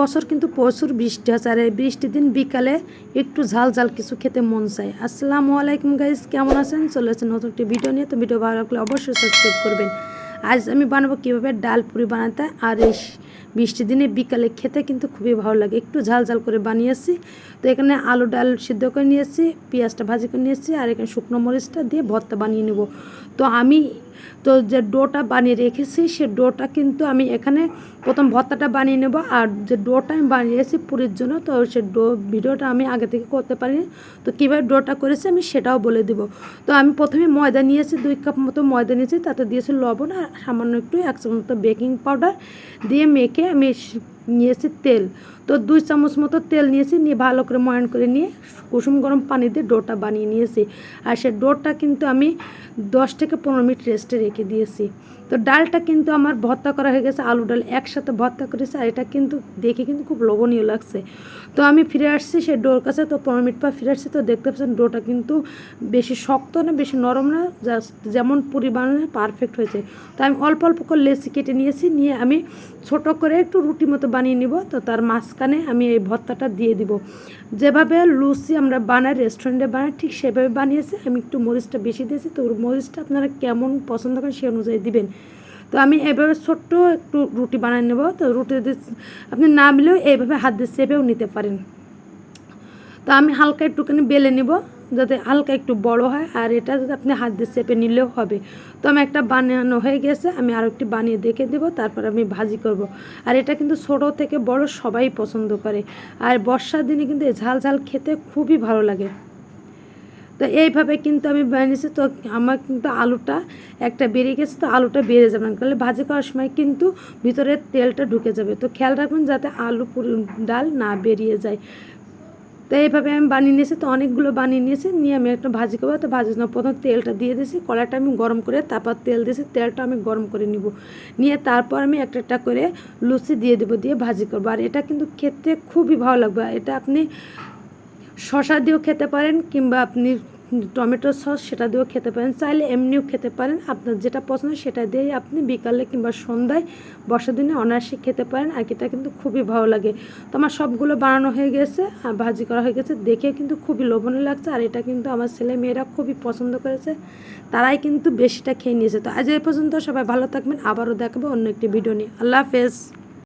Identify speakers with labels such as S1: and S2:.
S1: বছর কিন্তু প্রচুর বৃষ্টি আছে আর এই বৃষ্টির দিন বিকালে একটু ঝাল ঝাল কিছু খেতে মন চায়। আসসালামু আলাইকুম গাইজ কেমন আছেন? চলে আসেন নতুন একটি ভিডিও নিয়ে। তো ভিডিও ভালো লাগলে অবশ্যই সাবস্ক্রাইব করবেন। আজ আমি বানাবো কীভাবে ডাল পুরি বানাতে, আর এই বৃষ্টির দিনে বিকালে খেতে কিন্তু খুবই ভালো লাগে। একটু ঝাল ঝাল করে বানিয়েছি তো এখানে আলু ডাল সিদ্ধ করে নিয়েছি পেঁয়াজটা ভাজি করে নিয়েছি আর এখানে শুকনো মরিচটা দিয়ে ভর্তা বানিয়ে নেব। তো আমি, তো যে ডোটা বানিয়ে রেখেছি, সে ডোটা কিন্তু আমি এখানে প্রথম ভর্তাটা বানিয়ে নেব, আর যে ডোটা আমি বানিয়েছি পুরীর জন্য, তো সে ডো, ভিডিওটা আমি আগে থেকে করতে পারি তো কীভাবে ডোটা করেছি আমি সেটাও বলে দেব। তো আমি প্রথমে ময়দা নিয়েছি দুই কাপ মতো ময়দা নিয়েছি, তাতে দিয়েছি লবণ, আর সামান্য একটু এক চামচ বেকিং পাউডার দিয়ে মেখে আমি নিয়েছি তেল। তো দুই চামচ মতো তেল নিয়েছি, নিয়ে ভালো করে ময়ান করে নিয়ে কুসুম গরম পানি দিয়ে ডোটা বানিয়ে নিয়েছি। আর সে ডোটা কিন্তু আমি দশ থেকে পনেরো মিনিট রেস্টে রেখে দিয়েছি। তো ডালটা কিন্তু আমার ভর্তা করা হয়ে গেছে, আলু ডাল একসাথে ভর্তা করেছে, আর এটা কিন্তু দেখে কিন্তু খুব লোভনীয় লাগছে। তো আমি ফিরে আসছি সে ডোর কাছে, তো পনেরো মিনিট পর ফিরে আসছি, তো দেখতে পাচ্ছেন ডোটা কিন্তু বেশি শক্ত না, বেশি নরম না জাস্ট যেমন পুরি বানানো পারফেক্ট হয়েছে। তো আমি অল্প অল্প করে লেসি কেটে নিয়েছি, নিয়ে আমি ছোট করে একটু রুটি মতো বানিয়ে নিব। তো তার মাঝখানে আমি এই ভর্তাটা দিয়ে দিব। যেভাবে লুচি আমরা বানাই রেস্টুরেন্টে বানাই, ঠিক সেভাবে বানিয়েছে। আমি একটু মরিচটা বেশি দিয়েছি। তো মরিচটা আপনারা কেমন পছন্দ করেন সেই অনুযায়ী দিবেন। তো আমি এভাবে ছোট্ট একটু রুটি বানিয়ে নেব। তো রুটি আপনি না মিলেও এইভাবে হাত দিয়ে চেপেও নিতে পারেন। তো আমি হালকা একটুখানি বেলে নিব। যাতে হালকা একটু বড় হয়, আর এটা আপনি হাত দিয়ে চেপে নিলেও হবে। তো আমি একটা বানানো হয়ে গেছে, আমি আরও একটি বানিয়ে দেখে দেবো, তারপর আমি ভাজি করব। আর এটা কিন্তু ছোটো থেকে বড় সবাই পছন্দ করে। আর বর্ষার দিনে কিন্তু ঝাল ঝাল খেতে খুবই ভালো লাগে। তো এইভাবে কিন্তু আমি বানিয়েছি, তো আমার কিন্তু আলুটা একটা বেরিয়ে গেছে, তো আলুটা বেড়ে যাবে না। তাহলে ভাজি করার সময় কিন্তু ভিতরে তেলটা ঢুকে যাবে। তো খেয়াল রাখবেন যাতে আলু ডাল না বেরিয়ে যায়। তো এইভাবে আমি বানিয়ে নিয়েছি, তো অনেকগুলো বানিয়ে নিয়েছি, নিয়ে আমি একটা ভাজি করব। তো ভাজি না প্রথম তেলটা দিয়ে দিয়েছি, কড়াইটা আমি গরম করে তারপর তেল দিয়েছি, তেলটা আমি গরম করে নিব। নিয়ে তারপর আমি একটা একটা করে লুচি দিয়ে দেবো, দিয়ে ভাজি করব। আর এটা কিন্তু খেতে খুবই ভালো লাগবে। এটা আপনি শশা দিয়েও খেতে পারেন কিংবা আপনি টমেটো সস সেটা দিয়েও খেতে পারেন। চাইলে এমনিও খেতে পারেন। আপনার যেটা পছন্দ সেটা দিয়েই আপনি বিকালে কিংবা সন্ধ্যায় বর্ষার দিনে অনায়াসে খেতে পারেন। আর এটা কিন্তু খুবই ভালো লাগে। তো আমার সবগুলো বানানো হয়ে গেছে, আর ভাজি করা হয়ে গেছে। দেখে কিন্তু খুবই লোভনীয় লাগছে। আর এটা কিন্তু আমার ছেলে মেয়েরা খুবই পছন্দ করেছে। তারাই কিন্তু বেশিটা খেয়ে নিয়েছে। তো আজ এই পর্যন্ত সবাই ভালো থাকবেন। আবারও দেখাবো অন্য একটি ভিডিও নিয়ে। আল্লাহ হাফেজ।